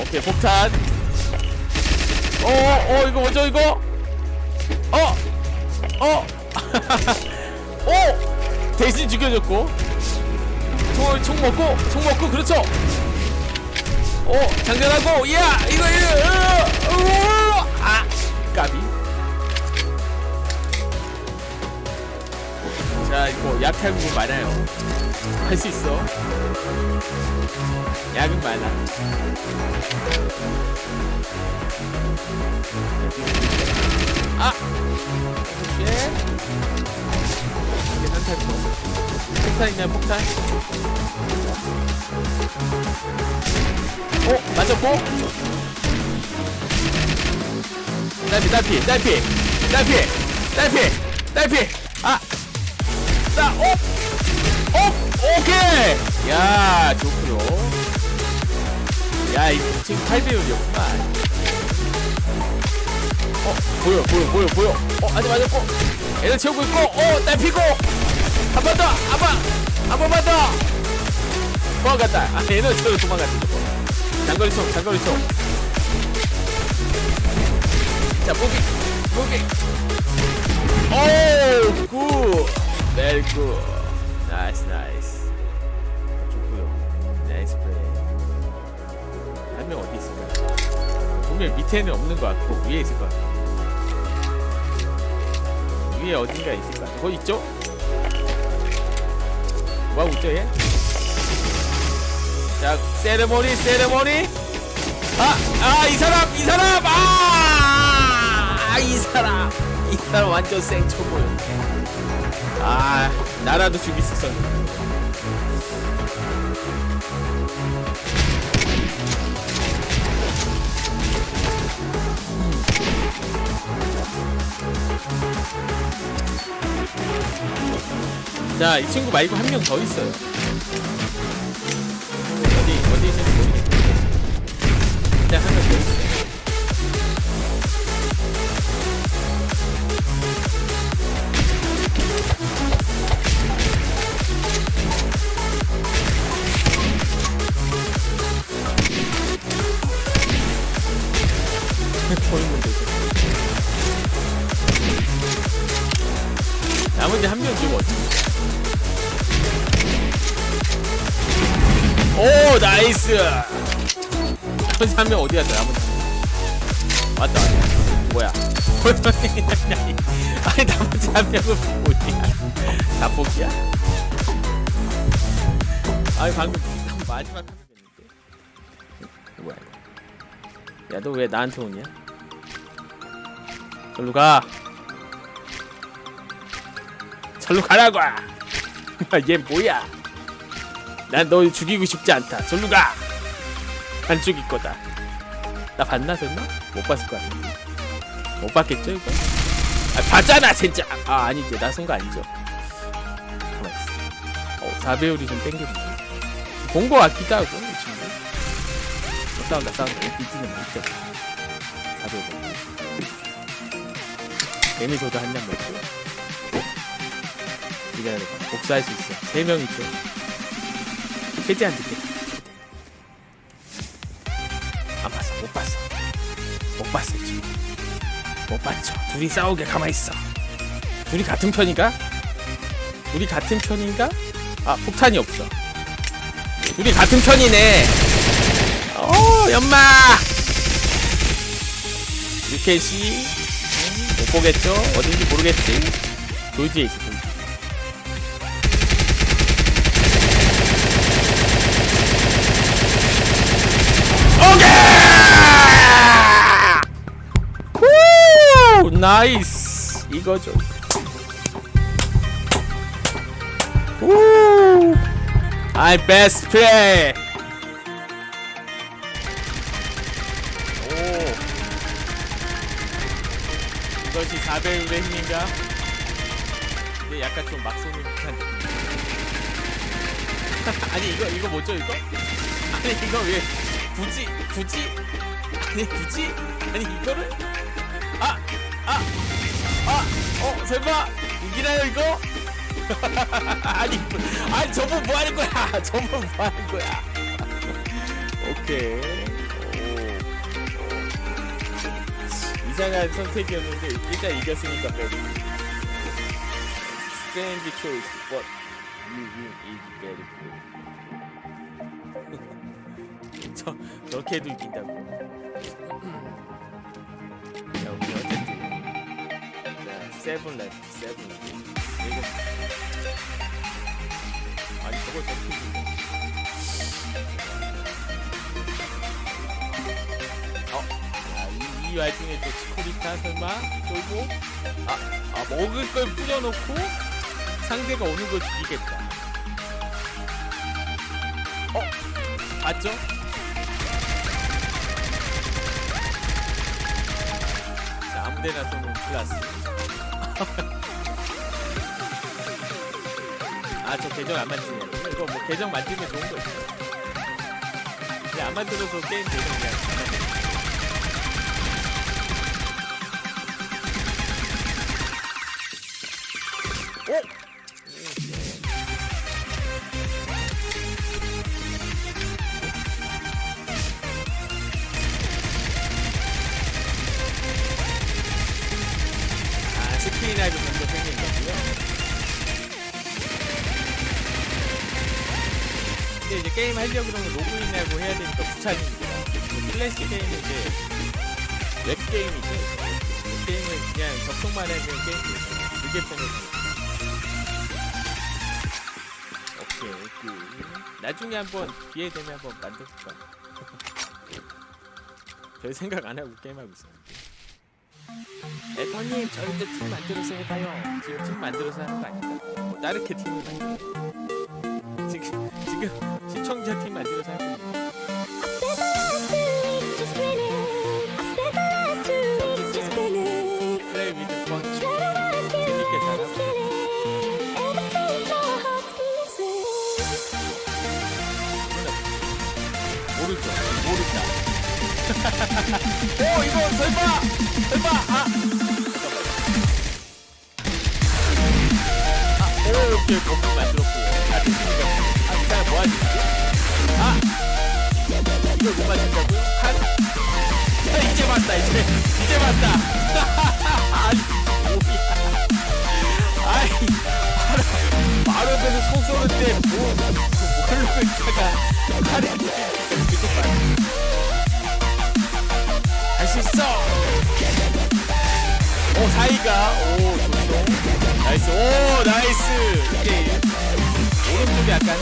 오케이 폭탄. 어어 이거 먼저 이거? 어어. 오 대신 죽여줬고. 총, 총 먹고 총 먹고 그렇죠. 오 장전하고 야 이거 이거 으, 으, 아 까비. 자 이거 약한 부분 많아요. 할 수 있어 약은 많아. 아! 예. 이게 한탈거 폭탄 있냐 폭탄? 어? 맞았고? 딸피 딸피 딸피 딸피 딸피 딸피. 아 나 어? 어? 오케이 야 좋구요 야 이거 지금 8배율이었구만. 어 보여 보여 보여 보여. 어 아직 맞았고. 애들 채우고 있고. 어 딸피고. 한 번더 한번한 번만 더. 도망갔다. 아 얘는 채우고 도망갔다 장거리 총 장거리 총자 무기 무기. 오굿. Very good. 나이스 나이스 분명 밑에는 없는 것 같고 위에 있을 것 같아. 위에 어딘가 있을 것 같아. 거기 있죠? 뭐하고 있죠 얘? 자 세레모니 세레모니. 아 아 이 사람 이 사람! 아 이 사람. 이 사람 완전 생초보요 아 나라도 죽일 수 있었는데 자, 이 친구 말고 한 명 더 있어요. 보이면 되죠. 나머지 한 명 지금 어디? 오 나이스. 나머지 한 명 어디 갔어? 나머지 왔다. 뭐야? 아니 나머지 한 명은 뭐야? 다 포기야? 아니 방금 마지막 한명 됐는데. 뭐야? 야너 왜 나한테 오냐? 절로 가. 절로 가라고. 얘 뭐야? 난 너 죽이고 싶지 않다. 절로 가. 안 죽일 거다. 나 봤나 설마? 못 봤을 거 같은데. 못 봤겠죠 이거? 아 봤잖아 진짜. 아 아니지 나쏜거 아니죠. 어 4배율이 좀 땡겼네. 본거 같기도 하고 이 친구. 어, 싸운다 싸운다. 비트는 못 쳐. 4배율. 애니소드 한장 먹고. 기다려 복수할 수 있어 세 명 있죠 최대한 늦게 안 봤어. 못 봤어. 못 봤어 지금 못 봤죠. 둘이 싸우게 가만히 있어. 둘이 같은 편인가? 둘이 같은 편인가? 아 폭탄이 없어. 둘이 같은 편이네. 어 연마! 유켓이 음, 못 보겠죠? 어딘지 모르겠지 돌지에 있어 돌지! 나이스! 이거죠. 우! 아이 베 이것이 4배율의 힘인가? 근데 약간 좀 막 쏘는 듯한. 아니 이거 이거 뭐죠 이거? 아니 이거 왜 굳이 굳이 아니 굳이 아니 이거를 아 아 아어 설마 이기나요 이거? 아니 아니 저분 뭐 하는 거야? 저분 뭐 하는 거야? 오케이 이상한 선택이었는데 일단 이겼으니까 빼고 Strange choice. But you win is very good. 저, 저렇게도 이긴다고. 자 우리 어쨌든. 자 세븐 레프트 세븐 레프트 이거. 아니 저걸 저렇게 이긴다 이, 이 와중에 또 치코리타 설마 쫄고? 아, 아 먹을 걸 뿌려놓고 상대가 오는 걸 죽이겠다. 어? 봤죠? 자 아무데나 쏘는 플러스. 아저 계정 안 만지네 이거 뭐 계정 만들면 좋은 거 있어 그냥 안 만들어서 게임 계정 그냥 아, 스크린하이브 정도 생긴 거고요. 근데 이제 게임 하려고 그러면 로그인하고 해야 되니까 부착입니다. 플래시 게임은 이제 웹 게임이죠. 웹 게임은 그냥 접속만 하면 게임이죠. 그게 편해서. 나중에 한번 기회 되면 한번 만들까. 별 생각 안 하고 게임하고 있어요. 에터님 저희도 팀 만들어서 해봐요. 지금 팀 만들어서 하는 거 아닌가? 뭐 다르게 팀을 만들어. 지금 지금 모르죠. 모르다. 오 이거 설마 설마 아. 아, 오 오케이 건물 만들었고요. 아 됐으니까 아이 사람 뭐 하지? 아 이걸 못 맞춘다고요? 한 아, 이제 맞다 이제 이제 맞다. 아니 뭐야? 아이 바로 바로 그래서 속 쏘는데 뭐 뭘로 백자가 칼에 오 사이가 오 좋죠. 나이스. 오 나이스. 이게 오른쪽이 약간